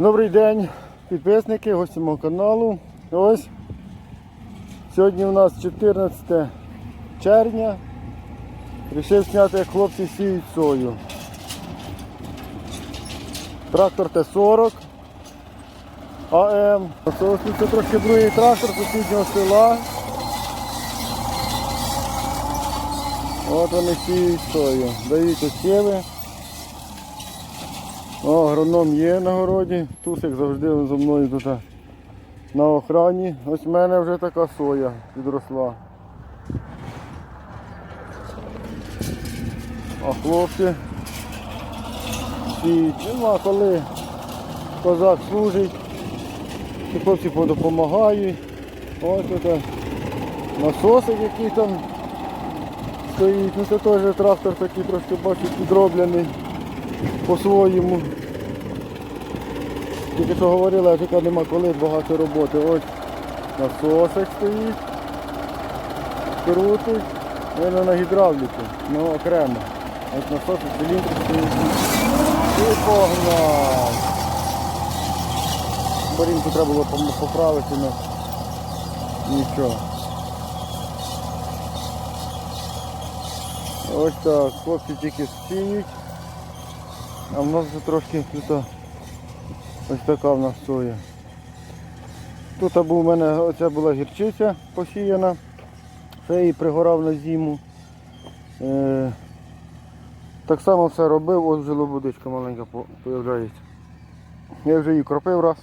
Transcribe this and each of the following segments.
Добрий день, підписники, гості мого каналу. Ось сьогодні у нас 14 червня. Рішив зняти, як хлопці сіють сою. Трактор Т-40 АМ. Це трошки другий трактор сусіднього села. От вони сіють сою. Дають осіви. О, агроном є на городі. Тусик завжди він зі мною тут на охрані. Ось в мене вже така соя підросла. А хлопці сіють. Нема коли козак служить. І хлопці допомагають. Ось тут насосик який там стоїть. Ну це теж трактор такий трошки бачу підроблений по-своєму. Тільки що говорила, тільки нема коли багато роботи. Ось насосик стоїть, крутить, воно на гідравліку, ну окремо. Ось насосик, циліндр стоїть. І погнав. Борінку треба було поправити, але нічого. Ось так, хлопці тільки сіють. А в нас вже трошки тут ось така в нас соя. Тут у мене оця була гірчиця посіяна, ще її пригорав на зиму. Е, так само все робив, ось вже лободичка маленька по- появляється. Я вже її кропив раз.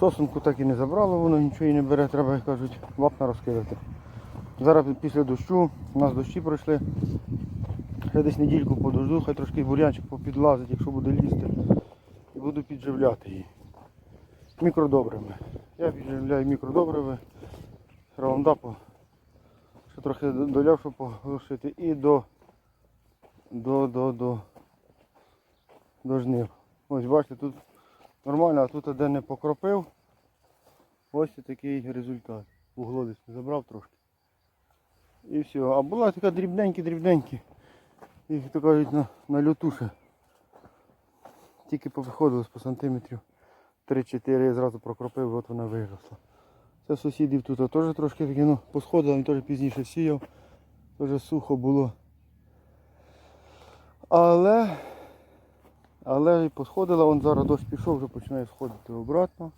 Сосунку так і не забрало, воно нічого і не бере, треба, як кажуть, вапна розкидати. Зараз після дощу, у нас дощі пройшли. Ще десь недільку подожду, хай трошки бурянчик попідлазить, якщо буде лізти. І буду підживляти її. Мікродобрими. Я підживляю мікродобрими. Раундапу. Ще трохи доляв, щоб поглушити. І до, до, до, до, до жнив. Ось бачите, тут нормально, а тут де не покропив. Ось такий результат. Угловість забрав трошки. І все. А була така дрібненькі-дрібненькі. Їх то кажуть на, на лютуше. Тільки повиходилось по сантиметрів 3-4 я зразу прокропив, от вона виросла. Це сусідів тут теж трошки такі, ну, посходило, він теж пізніше сіяв, теж сухо було. Але, але і посходила, он зараз дощ пішов, вже починає сходити обратно.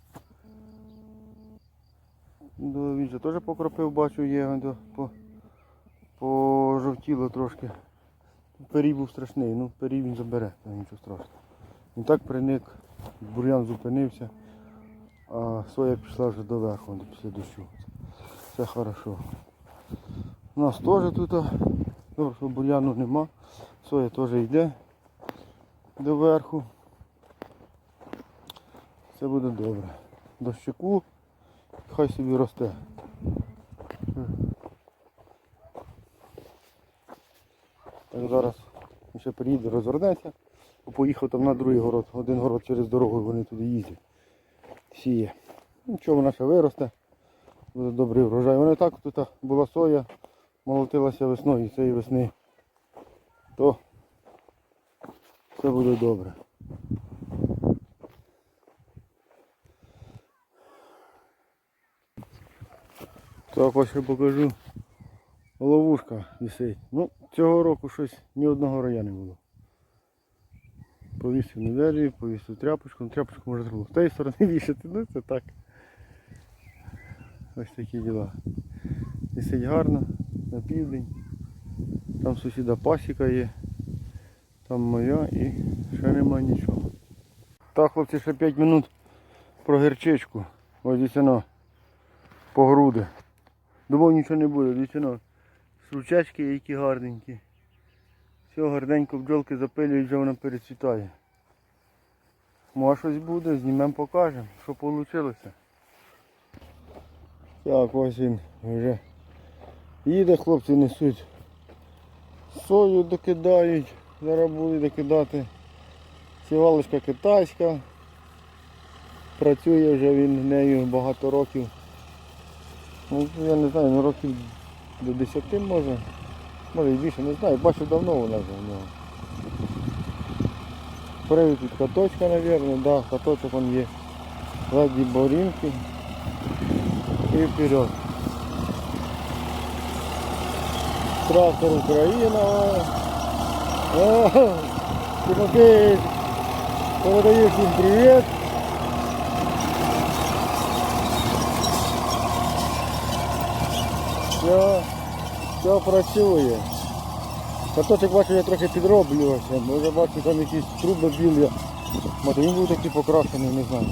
Ну, Він же теж покропив, бачу, є по, пожовтіло трошки. Перій був страшний, ну перій він забере, ну, нічого страшного. Він так приник, бур'ян зупинився, а соя пішла вже доверху до після дощу. Все хорошо. У нас теж тут, добре, що бур'яну нема, соя теж йде доверху. Все буде добре. Дощику хай собі росте. Так зараз ще приїде, розвернеться. Поїхав там на другий город. Один город через дорогу вони туди їздять. Сіє. Нічого вона ще виросте. Буде добрий врожай. Вони так тут була соя, молотилася весною і цієї весни. То все буде добре. Так ось я покажу. Ловушка висить. Ну, цього року щось ні одного рая не було. Повісив на двері, повісив тряпочку, ну, тряпочку може зробити з тієї сторони вішати, ну це так. Ось такі діла. Висить гарно, на південь. Там сусіда пасіка є, там моя і ще нема нічого. Так, хлопці, ще 5 минут про гірчичку. Ось дійсно по груди. Думав нічого не буде, дійсно. Сручечки які гарненькі. Все, гарненько бджолки запилюють, вже вона перецвітає. Може щось буде, знімемо, покажемо, що вийшло. Так, ось він вже їде, хлопці несуть. Сою докидають, зараз будуть докидати. Сівалочка китайська. Працює вже він нею багато років. Ну, я не знаю, ну років до 10 може. Може і більше, не знаю. Бачу давно вона вже в нього. Спереду тут каточка, наверное, да, каточок он є. Сзади боринки. І вперед. Трактор Україна. О, Тимофей передає всім привіт. Все, Все працює. Каточок бачу, я трохи підроблювався, я бачу там якісь труби білі. Може він був такий покрашений, не знаю.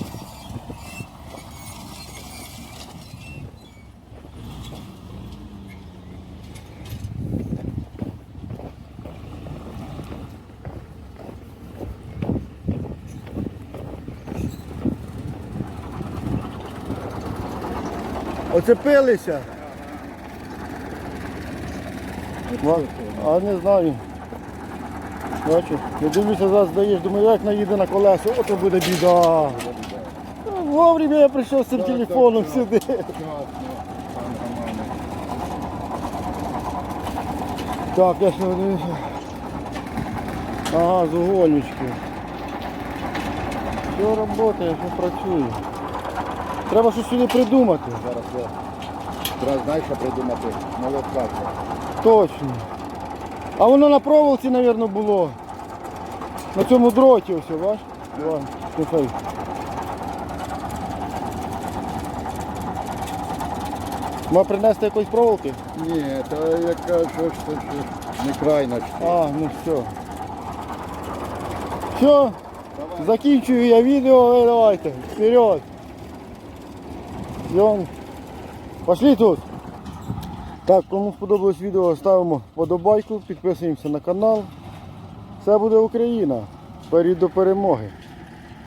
Оцепилися. А не знаю. Бачу, я дивлюся, зараз здаєш, думаю, як наїде на колесо, ото буде біда. Вовремя я прийшов з цим телефоном сюди. Так, я не дивлюся. Ага, з угольнички. Все працює, все працює. Треба щось сюди придумати. Зараз я треба знаєш, що придумати. Молотка. Точно. А воно на проволоці, мабуть, було. На цьому дроті ось, бач? Іван, Тимофей. Ма принести якоїсь проволоки? Ні, то яка що це що не крайно. А, ну все. Все, закінчую я відео, ви давайте, вперед. Йон. Пошли тут. Так, кому сподобалось відео, ставимо подобайку, підписуємося на канал. Все буде Україна. Вперед до перемоги.